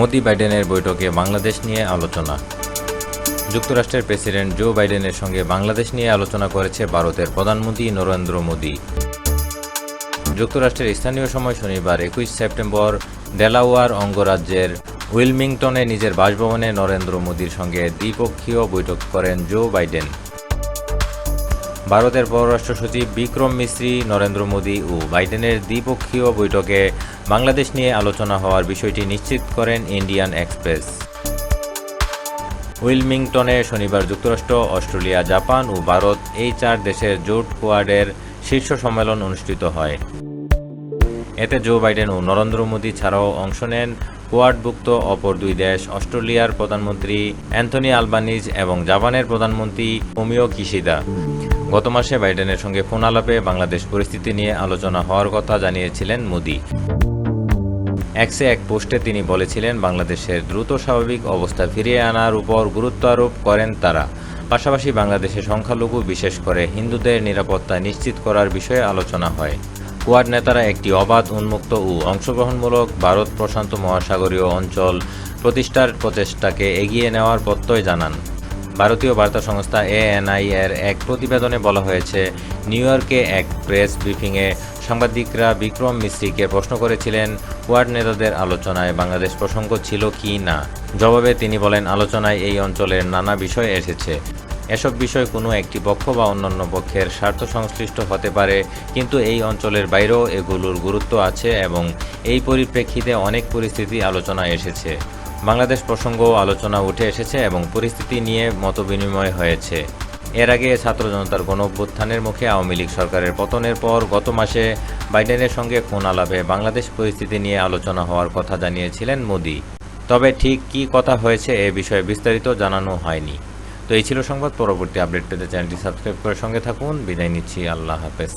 মোদি বাইডেনের বৈঠকে বাংলাদেশ নিয়ে আলোচনা। যুক্তরাষ্ট্রের প্রেসিডেন্ট জো বাইডেনের সঙ্গে বাংলাদেশ নিয়ে আলোচনা করেছে ভারতের প্রধানমন্ত্রী নরেন্দ্র মোদী। যুক্তরাষ্ট্রের স্থানীয় সময় শনিবার একুশ সেপ্টেম্বর ডেলাওয়ার অঙ্গরাজ্যের উইলমিংটনে নিজের বাসভবনে নরেন্দ্র মোদীর সঙ্গে দ্বিপক্ষীয় বৈঠক করেন জো বাইডেন। ভারতের পররাষ্ট্র সচিব বিক্রম মিশ্রি নরেন্দ্র মোদী ও বাইডেনের দ্বিপক্ষীয় বৈঠকে বাংলাদেশ নিয়ে আলোচনা হওয়ার বিষয়টি নিশ্চিত করেন ইন্ডিয়ান এক্সপ্রেস। উইলমিংটনে শনিবার যুক্তরাষ্ট্র, অস্ট্রেলিয়া, জাপান ও ভারত এই চার দেশের জোট কোয়াডের শীর্ষ সম্মেলন অনুষ্ঠিত হয়। এতে জো বাইডেন ও নরেন্দ্র মোদী ছাড়াও অংশ নেন কোয়াডভুক্ত অপর দুই দেশ, অস্ট্রেলিয়ার প্রধানমন্ত্রী অ্যান্থনি আলবানিজ এবং জাপানের প্রধানমন্ত্রী ওমিও কিশিদা। গত মাসে বাইডেনের সঙ্গে ফোন আলাপে বাংলাদেশ পরিস্থিতি নিয়ে আলোচনা হওয়ার কথা জানিয়েছিলেন মোদী। এক্সে এক পোস্টে তিনি বলেছিলেন, বাংলাদেশের দ্রুত স্বাভাবিক অবস্থা ফিরিয়ে আনার উপর গুরুত্ব আরোপ করেন তারা। পাশাপাশি বাংলাদেশে সংখ্যালঘু, বিশেষ করে হিন্দুদের নিরাপত্তা নিশ্চিত করার বিষয়ে আলোচনা হয়। কোয়াড নেতারা একটি অবাধ, উন্মুক্ত ও অংশগ্রহণমূলক ভারত প্রশান্ত মহাসাগরীয় অঞ্চল প্রতিষ্ঠার প্রচেষ্টাকে এগিয়ে নেওয়ার প্রত্যয় জানান। ভারতীয় বার্তা সংস্থা এএনআই এর এক প্রতিবেদনে বলা হয়েছে, নিউ ইয়র্কে এক প্রেস ব্রিফিংয়ে সাংবাদিকরা বিক্রম মিস্ত্রিকে প্রশ্ন করেছিলেন কোয়াড নেতাদের আলোচনায় বাংলাদেশ প্রসঙ্গ ছিল কি না? জবাবে তিনি বলেন, আলোচনায় এই অঞ্চলের নানা বিষয় এসেছে। এসব বিষয় কোনো একটি পক্ষ বা অন্যান্য পক্ষের স্বার্থ সংশ্লিষ্ট হতে পারে, কিন্তু এই অঞ্চলের বাইরেও এগুলোর গুরুত্ব আছে এবং এই পরিপ্রেক্ষিতে অনেক পরিস্থিতি আলোচনায় এসেছে। বাংলাদেশ প্রসঙ্গও আলোচনা উঠে এসেছে এবং পরিস্থিতি নিয়ে মতবিনিময় হয়েছে। এর আগে ছাত্র জনতার গণ অভ্যুত্থানের মুখে আওয়ামী লীগ সরকারের পতনের পর গত মাসে বাইডেনের সঙ্গে ফোন আলাপে বাংলাদেশ পরিস্থিতি নিয়ে আলোচনা হওয়ার কথা জানিয়েছিলেন মোদি। তবে ঠিক কী কথা হয়েছে এ বিষয়ে বিস্তারিত জানানো হয়নি। তো এই ছিল সংবাদ। পরবর্তী আপডেট পেতে চ্যানেলটি সাবস্ক্রাইব করে সঙ্গে থাকুন। বিদায় নিচ্ছি। আল্লাহ হাফেজ।